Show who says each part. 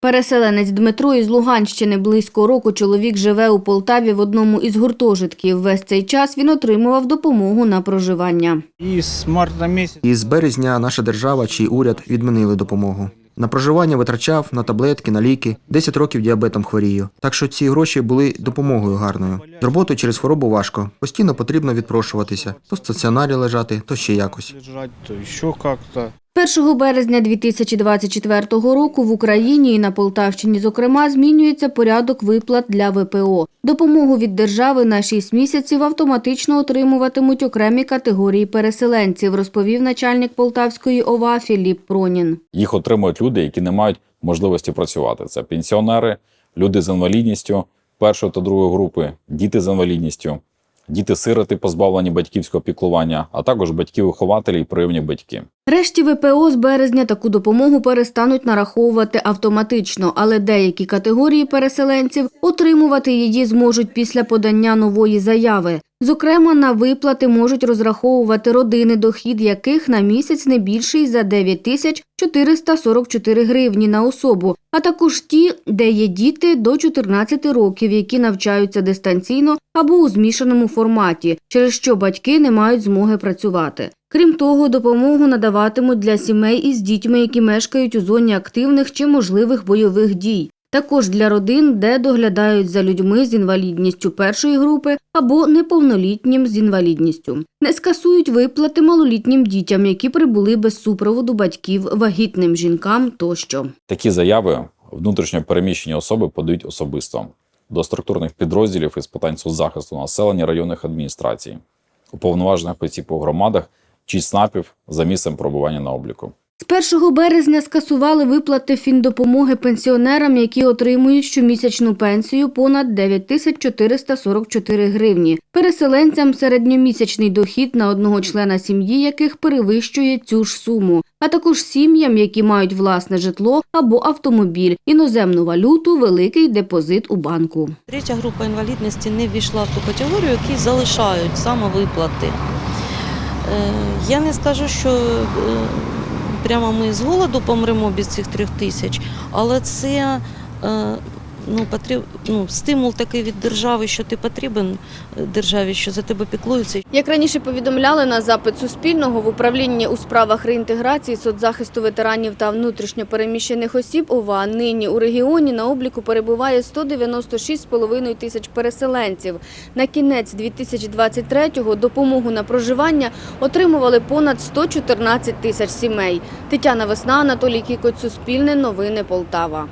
Speaker 1: Переселенець Дмитро із Луганщини близько року чоловік живе у Полтаві в одному із гуртожитків. Весь цей час він отримував допомогу на проживання.
Speaker 2: І з марта місяця
Speaker 3: І з березня наша держава чи уряд відмінили допомогу. На проживання витрачав на таблетки, на ліки. 10 років діабетом хворію. Так що ці гроші були допомогою гарною. З роботою через хворобу важко. Постійно потрібно відпрошуватися. То в стаціонарі лежати, то ще якось.
Speaker 2: Лежать, то ще як-то.
Speaker 1: 1 березня 2024 року в Україні і на Полтавщині, зокрема, змінюється порядок виплат для ВПО. Допомогу від держави на 6 місяців автоматично отримуватимуть окремі категорії переселенців, розповів начальник Полтавської ОВА Філіп Пронін.
Speaker 4: Їх отримують люди, які не мають можливості працювати. Це пенсіонери, люди з інвалідністю першої та другої групи, діти з інвалідністю, діти-сироти, позбавлені батьківського піклування, а також батьки-вихователі і прийомні батьки.
Speaker 1: Решті ВПО з березня таку допомогу перестануть нараховувати автоматично, але деякі категорії переселенців отримувати її зможуть після подання нової заяви. Зокрема, на виплати можуть розраховувати родини, дохід яких на місяць не більший за 9 тисяч 444 гривні на особу, а також ті, де є діти до 14 років, які навчаються дистанційно або у змішаному форматі, через що батьки не мають змоги працювати. Крім того, допомогу надаватимуть для сімей із дітьми, які мешкають у зоні активних чи можливих бойових дій. Також для родин, де доглядають за людьми з інвалідністю першої групи або неповнолітнім з інвалідністю. Не скасують виплати малолітнім дітям, які прибули без супроводу батьків, вагітним жінкам тощо.
Speaker 4: Такі заяви внутрішньо переміщені особи подають особисто до структурних підрозділів із питань соцзахисту населення районних адміністрацій, уповноважених осіб у громадах чи СНАПів за місцем пробування на обліку.
Speaker 1: З 1 березня скасували виплати фіндопомоги пенсіонерам, які отримують щомісячну пенсію понад 9 тисяч 444 гривні. Переселенцям середньомісячний дохід на одного члена сім'ї, яких перевищує цю ж суму, а також сім'ям, які мають власне житло або автомобіль, іноземну валюту, великий депозит у банку.
Speaker 5: Третя група інвалідності не ввійшла в ту категорію, які залишають самовиплати. Е, Я не скажу, що е, прямо ми з голоду помремо без цих трьох тисяч, але це е, ну, потріб, ну, стимул такий від держави, що ти потрібен е, державі, що за тебе піклуються.
Speaker 1: Як раніше повідомляли на запит Суспільного в управлінні у справах реінтеграції, соцзахисту ветеранів та внутрішньопереміщених осіб ОВА, нині у регіоні на обліку перебуває 196,5 тисяч переселенців. На кінець 2023-го допомогу на проживання отримували понад 114 тисяч сімей. Тетяна Весна, Анатолій Кікоць, Суспільне, Новини Полтава.